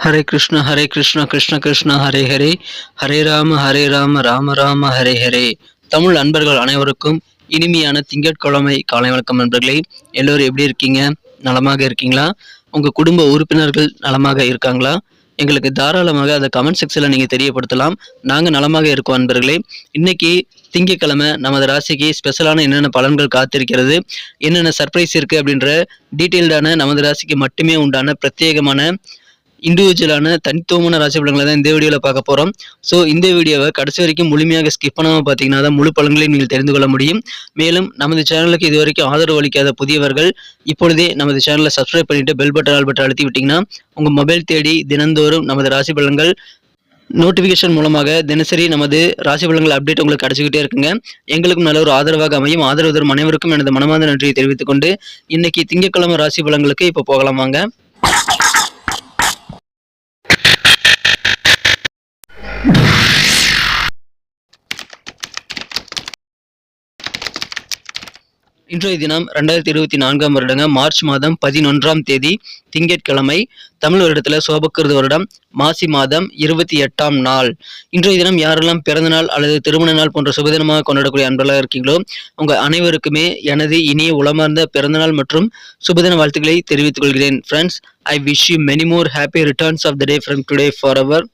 ஹரே கிருஷ்ண ஹரே கிருஷ்ண கிருஷ்ண கிருஷ்ண ஹரே ஹரே ஹரே ராம ஹரே ராம ராம ராம ஹரே ஹரே தமிழ் அன்பர்கள் அனைவருக்கும் இனிமையான திங்கட்கிழமை காலை வணக்கம் நண்பர்களே. எல்லோரும் எப்படி இருக்கீங்க? நலமாக இருக்கீங்களா? உங்கள் குடும்ப உறுப்பினர்கள் நலமாக இருக்காங்களா? எங்களுக்கு தாராளமாக அதை கமெண்ட் செக்ஷனில் நீங்கள் தெரியப்படுத்தலாம். நாங்கள் நலமாக இருக்கோம் அன்பர்களே. இன்னைக்கு திங்கட்கிழமை நமது ராசிக்கு ஸ்பெஷலான என்னென்ன பலன்கள் காத்திருக்கிறது என்னென்ன சர்ப்ரைஸ் இருக்குது அப்படின்ற டீட்டெயில்டான நமது ராசிக்கு மட்டுமே உண்டான பிரத்யேகமான இண்டிவிஜுவலான தனித்துவமான ராசி பலன்களை தான் இந்த வீடியோவில் பார்க்க போகிறோம் ஸோ இந்த வீடியோவை கடைசி வரைக்கும் முழுமையாக ஸ்கிப் பண்ணாமல் பார்த்தீங்கன்னா தான் முழு பலன்களையும் நீங்கள் தெரிந்து கொள்ள முடியும். மேலும் நமது சேனலுக்கு இதுவரைக்கும் ஆதரவு அளிக்காத புதியவர்கள் இப்பொழுதே நமது சேனலை சப்ஸ்கிரைப் பண்ணிவிட்டு பெல் பட்டன் ஆல் பட்டன் அழுத்தி விட்டிங்கன்னா உங்கள் மொபைல் தேடி தினந்தோறும் நமது ராசி பலன்கள் நோட்டிஃபிகேஷன் மூலமாக தினசரி நமது ராசி பலன்கள் அப்டேட் உங்களுக்கு கிடைச்சிக்கிட்டே இருக்குங்க. எங்களுக்கும் நல்ல ஒரு ஆதரவாக அமையும். ஆதரவு தரும் அனைவருக்கும் எனது மனமார்ந்த நன்றியை தெரிவித்துக்கொண்டு இன்றைக்கி இன்னைக்கு திங்கட்கிழமை ராசி பலன்களுக்கு இப்போ போகலாம் வாங்க. இன்றைய தினம் ரெண்டாயிரத்தி இருபத்தி நான்காம் வருடங்க மார்ச் மாதம் பதினொன்றாம் தேதி திங்கட்கிழமை தமிழ் வருடத்தில் சோபக்கிருத வருடம் மாசி மாதம் இருபத்தி எட்டாம் நாள். இன்றைய தினம் யாரெல்லாம் பிறந்த நாள் அல்லது திருமண நாள் போன்ற சுபதினமாக கொண்டாடக்கூடிய அன்பர்களாக இருக்கீங்களோ உங்கள் அனைவருக்குமே எனது இனிய உளமார்ந்த பிறந்தநாள் மற்றும் சுபதின வாழ்த்துக்களை தெரிவித்துக் கொள்கிறேன். Friends I wish you many more happy returns of the day from today for our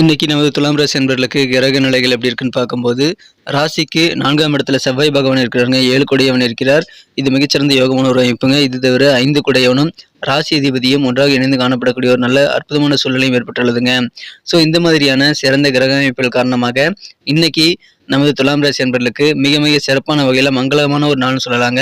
இன்னைக்கு நமது துலாம் ராசி என்பவர்களுக்கு கிரக நிலைகள் எப்படி இருக்குன்னு பார்க்கும்போது ராசிக்கு நான்காம் இடத்துல செவ்வாய் பகவான் இருக்கிறாருங்க ஏழு குடையவன் இருக்கிறார். இது மிகச்சிறந்த யோகமான ஒரு அமைப்புங்க. இது தவிர ஐந்து குடையவனும் ராசி அதிபதியும் ஒன்றாக இணைந்து காணப்படக்கூடிய ஒரு நல்ல அற்புதமான சூழ்நிலையும் ஏற்பட்டுள்ளதுங்க. ஸோ இந்த மாதிரியான சிறந்த கிரக அமைப்புகள் காரணமாக இன்னைக்கு நமது துலாம் ராசி என்பர்களுக்கு மிக மிக சிறப்பான வகையில் மங்களமான ஒரு நாள்னு சொல்லலாங்க.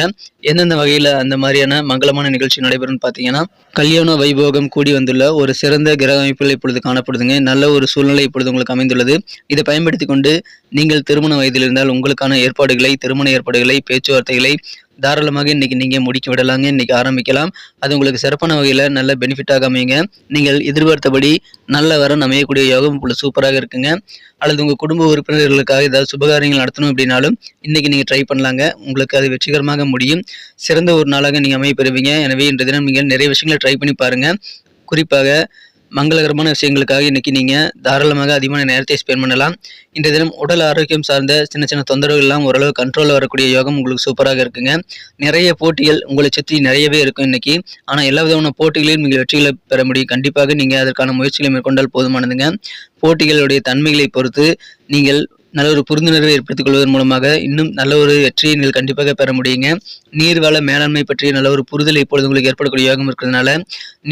எந்தெந்த வகையில் அந்த மாதிரியான மங்களமான நிகழ்ச்சி நடைபெறும்னு பார்த்தீங்கன்னா கல்யாண வைபோகம் கூடி வந்துள்ள ஒரு சிறந்த கிரக அமைப்புகள் இப்பொழுது காணப்படுதுங்க. நல்ல ஒரு சூழ்நிலை இப்பொழுது உங்களுக்கு அமைந்துள்ளது. இதை பயன்படுத்தி கொண்டு நீங்கள் திருமண வயதில் இருந்தால் உங்களுக்கான ஏற்பாடுகளை திருமண ஏற்பாடுகளை பேச்சுவார்த்தைகளை தாராளமாக இன்னைக்கு நீங்கள் முடிக்க விடலாங்க. இன்றைக்கி ஆரம்பிக்கலாம். அது உங்களுக்கு சிறப்பான வகையில் நல்ல பெனிஃபிட்டாக அமையுங்க. நீங்கள் எதிர்பார்த்தபடி நல்ல வரம் அமையக்கூடிய யோகம் உங்களுக்கு சூப்பராக இருக்குங்க. அல்லது உங்கள் குடும்ப உறுப்பினர்களுக்காக ஏதாவது சுபகாரியங்கள் நடத்தணும் அப்படின்னாலும் இன்றைக்கி நீங்கள் ட்ரை பண்ணலாங்க. உங்களுக்கு அது வெற்றிகரமாக முடியும். சிறந்த ஒரு நாளாக நீங்கள் அமைய பெறுவீங்க. எனவே இன்றைய தினம் நீங்கள் நிறைய விஷயங்களை ட்ரை பண்ணி பாருங்கள் குறிப்பாக மங்களகரமான விஷயங்களுக்காக இன்றைக்கி நீங்கள் தாராளமாக அதிகமான நேரத்தை ஸ்பெண்ட் பண்ணலாம். இன்றைய தினம் உடல் ஆரோக்கியம் சார்ந்த சின்ன சின்ன தொந்தரவுகள் எல்லாம் ஓரளவு கண்ட்ரோலில் வரக்கூடிய யோகம் உங்களுக்கு சூப்பராக இருக்குங்க. நிறைய போட்டிகள் உங்களை சுற்றி நிறையவே இருக்கும் இன்னைக்கு. ஆனால் எல்லா விதமான போட்டிகளையும் நீங்கள் வெற்றிகளை பெற முடியும். கண்டிப்பாக நீங்கள் அதற்கான முயற்சிகளை மேற்கொண்டால் போதுமானதுங்க. போட்டிகளுடைய தன்மைகளை பொறுத்து நீங்கள் நல்ல ஒரு புரிந்துணர்வை ஏற்படுத்திக் கொள்வதன் மூலமாக இன்னும் நல்ல ஒரு வெற்றியை நீங்கள் கண்டிப்பாக பெற முடியுங்க. நீர்வள மேலாண்மை பற்றிய நல்ல ஒரு புரிதல் இப்பொழுது உங்களுக்கு ஏற்படக்கூடிய யோகம் இருக்கிறதுனால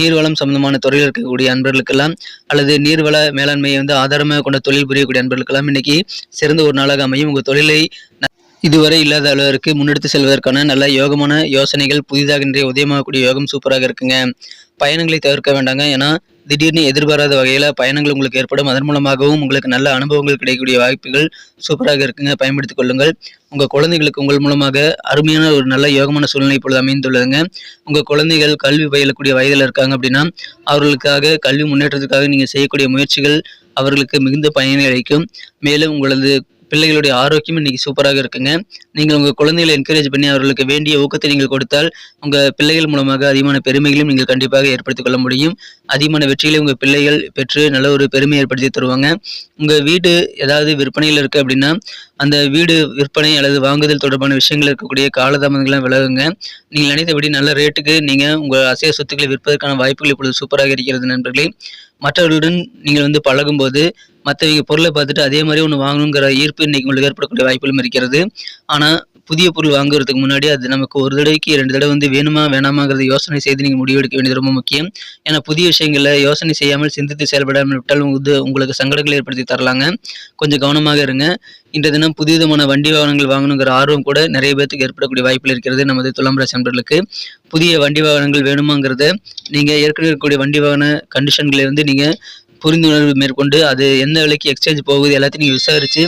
நீர்வளம் சம்பந்தமான துறையில் இருக்கக்கூடிய அன்பர்களுக்கெல்லாம் அல்லது நீர்வள மேலாண்மையை வந்து ஆதாரமாக கொண்ட தொழில் புரியக்கூடிய அன்பர்களுக்கெல்லாம் இன்னைக்கு சிறந்த ஒரு நாளாக அமையும். உங்கள் தொழிலை இதுவரை இல்லாத அளவிற்கு முன்னெடுத்து செல்வதற்கான நல்ல யோகமான யோசனைகள் புதிதாக இன்றைய உதயமாகக்கூடிய யோகம் சூப்பராக இருக்குங்க. பயணங்களை தவிர்க்க வேண்டாங்க. ஏன்னா திடீர்னு எதிர்பாராத வகையில் பயணங்கள் உங்களுக்கு ஏற்படும். அதன் மூலமாகவும் உங்களுக்கு நல்ல அனுபவங்கள் கிடைக்கக்கூடிய வாய்ப்புகள் சூப்பராக இருக்குங்க. பயன்படுத்திக் கொள்ளுங்கள். உங்கள் குழந்தைகளுக்கு உங்கள் மூலமாக அருமையான ஒரு நல்ல யோகமான சூழ்நிலை இப்பொழுது அமைந்துள்ளதுங்க. உங்கள் குழந்தைகள் கல்வி பயிலக்கூடிய வயதில் இருக்காங்க அப்படின்னா அவர்களுக்காக கல்வி முன்னேற்றத்துக்காக நீங்கள் செய்யக்கூடிய முயற்சிகள் அவர்களுக்கு மிகுந்த பயனை அளிக்கும். மேலும் உங்களது பிள்ளைகளுடைய ஆரோக்கியம் இன்னைக்கு சூப்பராக இருக்குங்க. நீங்கள் உங்கள் குழந்தைகளை என்கரேஜ் பண்ணி அவர்களுக்கு வேண்டிய ஊக்கத்தை நீங்கள் கொடுத்தால் உங்கள் பிள்ளைகள் மூலமாக அதிகமான பெருமைகளையும் நீங்கள் கண்டிப்பாக ஏற்படுத்திக் கொள்ள முடியும். அதிகமான வெற்றிகளை உங்கள் பிள்ளைகள் பெற்று நல்ல ஒரு பெருமை ஏற்படுத்தி தருவாங்க. உங்கள் வீடு ஏதாவது விற்பனையில் இருக்குது அப்படின்னா அந்த வீடு விற்பனை அல்லது வாங்குதல் தொடர்பான விஷயங்கள் இருக்கக்கூடிய காலதாமதங்கள்லாம் விலகுங்க. நீங்கள் நினைத்தபடி நல்ல ரேட்டுக்கு நீங்கள் உங்கள் அசைய சொத்துக்களை விற்பதற்கான வாய்ப்புகள் இப்பொழுது சூப்பராக இருக்கிறது நண்பர்களே. மற்றவர்களுடன் நீங்கள் வந்து பழகும்போது மற்றவங்க பொருளை பார்த்துட்டு அதே மாதிரி ஒன்று வாங்கணுங்கிற ஈர்ப்பு இன்னைக்கு உங்களுக்கு ஏற்படக்கூடிய வாய்ப்புகளும் இருக்கிறது. ஆனால் புதிய பொருள் வாங்குறதுக்கு முன்னாடி அது நமக்கு ஒரு தடவைக்கு ரெண்டு தடவை வந்து வேணுமா வேணாமாங்கிறது யோசனை செய்து நீங்கள் முடிவெடுக்க வேண்டியது ரொம்ப முக்கியம். ஏன்னா புதிய விஷயங்களில் யோசனை செய்யாமல் சிந்தித்து செயல்படாமல் விட்டால் வந்து உங்களுக்கு சங்கடங்களை ஏற்படுத்தி தரலாங்க. கொஞ்சம் கவனமாக இருங்க. இன்றைய தினம் புதிய விதமான வண்டி வாகனங்கள் வாங்கணுங்கிற ஆர்வம் கூட நிறைய பேருக்கு ஏற்படக்கூடிய வாய்ப்புகள் இருக்கிறது நமது துலாம் ராசி நண்பர்களுக்கு புதிய வண்டி வாகனங்கள் வேணுமாங்கிறத நீங்கள் ஏற்கனவே இருக்கக்கூடிய வண்டி வாகன கண்டிஷன்களை வந்து நீங்கள் புரிந்துணர்வு மேற்கொண்டு அது எந்த விலைக்கு எக்ஸ்சேஞ்ச் போகுது எல்லாத்தையும் நீங்கள் விசாரித்து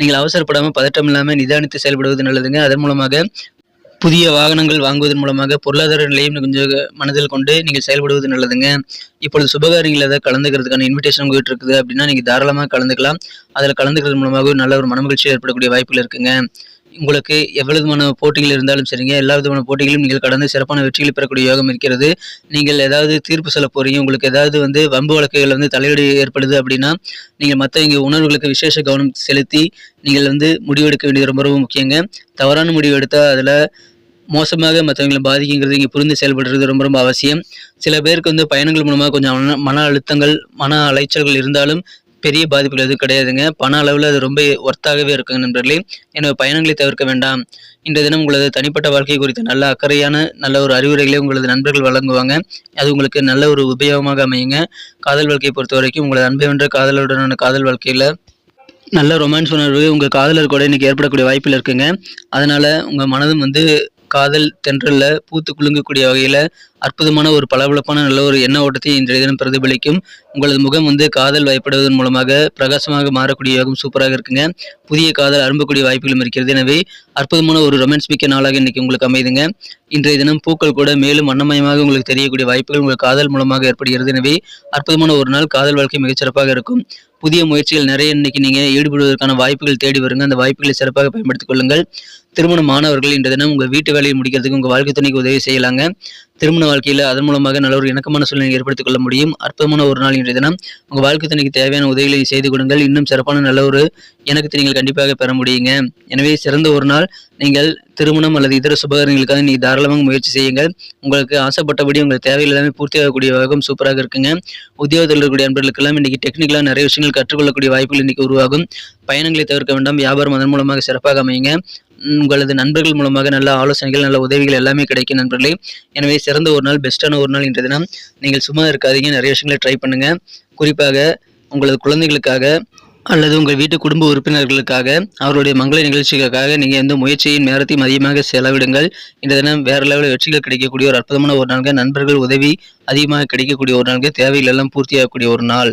நீங்கள் அவசரப்படாமல் பதட்டம் இல்லாமல் நிதானித்து செயல்படுவது நல்லதுங்க. அதன் மூலமாக புதிய வாகனங்கள் வாங்குவதன் மூலமாக பொருளாதார நிலையும் கொஞ்சம் மனதில் கொண்டு நீங்கள் செயல்படுவது நல்லதுங்க. இப்பொழுது சுபகாரியங்கள் ஏதாவது கலந்துக்கிறதுக்கான இன்விடேஷன் உங்ககிட்ட இருக்குது அப்படின்னா நீங்கள் தாராளமாக கலந்துக்கலாம். அதில் கலந்துக்கிறது மூலமாக நல்ல ஒரு மனமகிழ்ச்சி ஏற்படக்கூடிய வாய்ப்புகள் இருக்குங்க. உங்களுக்கு எவ்வளவு விதமான போட்டிகள் இருந்தாலும் சரிங்க எல்லா விதமான போட்டிகளும் நீங்கள் கடந்து சிறப்பான வெற்றிகளை பெறக்கூடிய யோகம் இருக்கிறது. நீங்கள் ஏதாவது தீர்ப்பு சொல்ல போறீங்க உங்களுக்கு ஏதாவது வந்து வம்பு வழக்குகள் வந்து தலையீடு ஏற்படுது அப்படின்னா நீங்கள் மற்றவங்க உணர்வுகளுக்கு விசேஷ கவனம் செலுத்தி நீங்கள் வந்து முடிவெடுக்க வேண்டியது ரொம்ப ரொம்ப முக்கியங்க. தவறான முடிவு எடுத்தால் அதில் மோசமாக மற்றவங்களை பாதிக்குங்கிறது இங்கே புரிந்து செயல்படுறது ரொம்ப ரொம்ப அவசியம். சில பேருக்கு வந்து பயணங்கள் மூலமாக கொஞ்சம் மன மன அழுத்தங்கள் மன அலைச்சல்கள் இருந்தாலும் பெரிய பாதிப்புகள் எதுவும் கிடையாதுங்க. பண அளவில் அது ரொம்ப ஒர்த்தாகவே இருக்குங்க நண்பர்களே. எனவே பயணங்களை தவிர்க்க வேண்டாம். இன்றைய தினம் உங்களது தனிப்பட்ட வாழ்க்கை குறித்து நல்ல அக்கறையான நல்ல ஒரு அறிவுரைகளை உங்களது நண்பர்கள் வழங்குவாங்க. அது உங்களுக்கு நல்ல ஒரு உபயோகமாக அமையுங்க. காதல் வாழ்க்கையை பொறுத்த வரைக்கும் உங்களது அன்பை வென்ற காதலுடனான காதல் வாழ்க்கையில் நல்ல ரொமான்ஸ் உணர்வு உங்கள் காதலர் கூட இன்றைக்கி ஏற்படக்கூடிய வாய்ப்பில் இருக்குங்க. அதனால் உங்கள் மனதும் வந்து காதல் தென்றலில் பூத்து குலுங்கக்கூடிய வகையில் அற்புதமான ஒரு பளபளப்பான நல்ல ஒரு எண்ண ஓட்டத்தை இன்றைய தினம் பிரதிபலிக்கும். உங்களது முகம் வந்து காதல் வயப்படுவதன் மூலமாக பிரகாசமாக மாறக்கூடிய யோகம் சூப்பராக இருக்குங்க. புதிய காதல் அரும்பக்கூடிய வாய்ப்புகளும் இருக்கிறது. எனவே அற்புதமான ஒரு ரொமான்ஸ் மிக்க நாளாக இன்னைக்கு உங்களுக்கு அமைதுங்க. இன்றைய தினம் பூக்கள் கூட மேலும் வண்ணமயமாக உங்களுக்கு தெரியக்கூடிய வாய்ப்புகள் உங்கள் காதல் மூலமாக ஏற்படுகிறது. எனவே அற்புதமான ஒரு நாள் காதல் வாழ்க்கை மிகச்சிறப்பாக இருக்கும். புதிய முயற்சிகள் நிறைய இன்னைக்கு நீங்க ஈடுபடுவதற்கான வாய்ப்புகள் தேடி வருங்க. அந்த வாய்ப்புகளை சிறப்பாக பயன்படுத்திக் கொள்ளுங்கள். திருமண மாணவர்கள் இன்றைய தினம் உங்க வீட்டு வேலையை முடிக்கிறதுக்கு உங்க வாழ்க்கை துணைக்கு உதவி செய்யலாங்க. திருமண வாழ்க்கையில் அதன் மூலமாக நல்ல ஒரு இணக்கமான சூழ்நிலை ஏற்படுத்திக் கொள்ள முடியும். அற்புதமான ஒரு நாள் இன்றைய தினம். உங்கள் வாழ்க்கை துணைக்கு தேவையான உதவிகளை செய்து கொடுங்கள். இன்னும் சிறப்பான நல்ல ஒரு இணக்கத்தை நீங்கள் கண்டிப்பாக பெற முடியுங்க. எனவே சிறந்த ஒரு நாள். நீங்கள் திருமணம் அல்லது இதர சுபகாரங்களுக்காக நீங்கள் தாராளமாக முயற்சி செய்யுங்கள். உங்களுக்கு ஆசைப்பட்டபடி உங்கள் தேவைகள் எல்லாமே பூர்த்தியாகக்கூடிய வகம் சூப்பராக இருக்குங்க. உத்தியோகத்தில் இருக்கக்கூடிய நண்பர்களுக்கெல்லாம் இன்னைக்கு டெக்னிக்கலாக நிறைய விஷயங்கள் கற்றுக்கொள்ளக்கூடிய வாய்ப்புகள் இன்றைக்கி உருவாகும். பயணங்களை தவிர்க்க வேண்டாம். வியாபாரம் அதன் மூலமாக சிறப்பாக அமையுங்க. உங்களது நண்பர்கள் மூலமாக நல்ல ஆலோசனைகள் நல்ல உதவிகள் எல்லாமே கிடைக்கும் நண்பர்களே. எனவே சிறந்த ஒரு நாள் பெஸ்ட்டான ஒரு நாள் இன்றைய தினம். நீங்கள் சும்மா இருக்காதீங்க நிறைய விஷயங்களை ட்ரை பண்ணுங்க. குறிப்பாக உங்களது குழந்தைகளுக்காக அல்லது உங்கள் வீட்டு குடும்ப உறுப்பினர்களுக்காக அவருடைய மங்கள நிகழ்ச்சிகளுக்காக நீங்கள் எந்த முயற்சியின் நேரத்தையும் அதிகமாக செலவிடுங்கள். இந்த தினம் வேற லெவலில் வெற்றிகள் கிடைக்கக்கூடிய ஒரு அற்புதமான ஒரு நாள்கள் நண்பர்கள் உதவி அதிகமாக கிடைக்கக்கூடிய ஒரு நாள்கள் தேவைகள் எல்லாம் பூர்த்தியாகக்கூடிய ஒரு நாள்.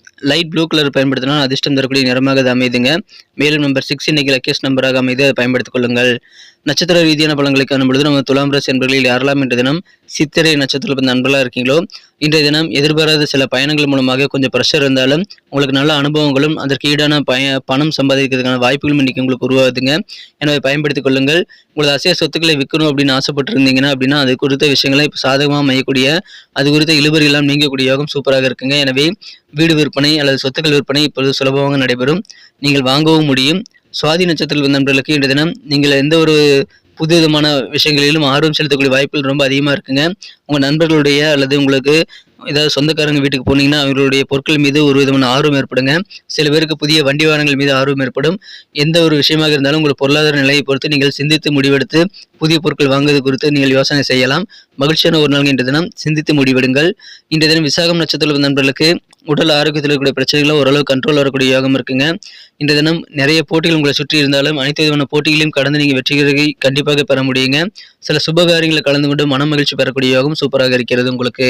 லைட் ப்ளூ கலர் பயன்படுத்தினால் அதிர்ஷ்டம் தரக்கூடிய நிறமாக அது அமைதுங்க. மேலும் நம்பர் சிக்ஸ் இன்னைக்கு லக்கியஸ்ட் நம்பராக அமைது. அதை பயன்படுத்திக் கொள்ளுங்கள். நட்சத்திர ரீதியான பலன்களை காணும் பொழுது நம்ம துலாம் ராசி அன்பர்களில் யாரெல்லாம் இன்றைய தினம் சித்திரை நட்சத்திரத்தில் பிறந்த நண்பர்களாக இருக்கீங்களோ இன்றைய தினம் எதிர்பாராத சில பயணங்கள் மூலமாக கொஞ்சம் ப்ரெஷர் இருந்தாலும் உங்களுக்கு நல்ல அனுபவங்களும் அதற்கு ஈடான பய பணம் சம்பாதிக்கிறதுக்கான வாய்ப்புகளும் இன்னைக்கு உங்களுக்கு உருவாகுதுங்க. எனவே பயன்படுத்திக் கொள்ளுங்கள். உங்களது அசைய சொத்துக்களை விற்கணும் அப்படின்னு ஆசைப்பட்டு இருந்தீங்கன்னா அப்படின்னா அது குறித்த விஷயங்களை இப்போ சாதகமாக மையக்கூடிய அது குறித்த இழுபறி எல்லாம் நீங்கக்கூடிய யோகம் சூப்பராக இருக்குங்க. எனவே வீடு விற்பனை அல்லது சொத்துக்கள் விற்பனை இப்பொழுது சுலபமாக நடைபெறும். நீங்கள் வாங்கவும் முடியும். சுவாதி நட்சத்திரத்தில் நண்பர்களுக்கு இன்றைய தினம் நீங்கள் எந்த ஒரு புது விதமான விஷயங்களிலும் ஆர்வம் செலுத்தக்கூடிய வாய்ப்புகள் ரொம்ப அதிகமாக இருக்குங்க. உங்கள் நண்பர்களுடைய அல்லது உங்களுக்கு ஏதாவது சொந்தக்காரங்க வீட்டுக்கு போனீங்கன்னா அவங்களுடைய பொருட்கள் மீது ஒரு விதமான ஆர்வம் ஏற்படுங்க. சில பேருக்கு புதிய வண்டி வாகனங்கள் மீது ஆர்வம் ஏற்படும். எந்த ஒரு விஷயமாக இருந்தாலும் உங்கள் பொருளாதார நிலையை பொறுத்து நீங்கள் சிந்தித்து முடிவெடுத்து புதிய பொருட்கள் வாங்குவது குறித்து நீங்கள் யோசனை செய்யலாம். மகிழ்ச்சியான ஒரு நாள் இன்றைய தினம். சிந்தித்து முடிவெடுங்கள். இன்றைய தினம் விசாகம் நட்சத்திர நண்பர்களுக்கு உடல் ஆரோக்கியத்தில் இருக்கக்கூடிய பிரச்சனைகளும் ஓரளவு கண்ட்ரோல் வரக்கூடிய யோகம் இருக்குங்க. இந்த தினம் நிறைய போட்டிகள் உங்களை சுற்றி இருந்தாலும் அனைத்து விதமான போட்டிகளையும் கடந்து நீங்கள் வெற்றிகளை கண்டிப்பாக பெற முடியுங்க. சில சுபகாரியங்களை கலந்து கொண்டு மன மகிழ்ச்சி பெறக்கூடிய யோகம் சூப்பராக இருக்கிறது உங்களுக்கு.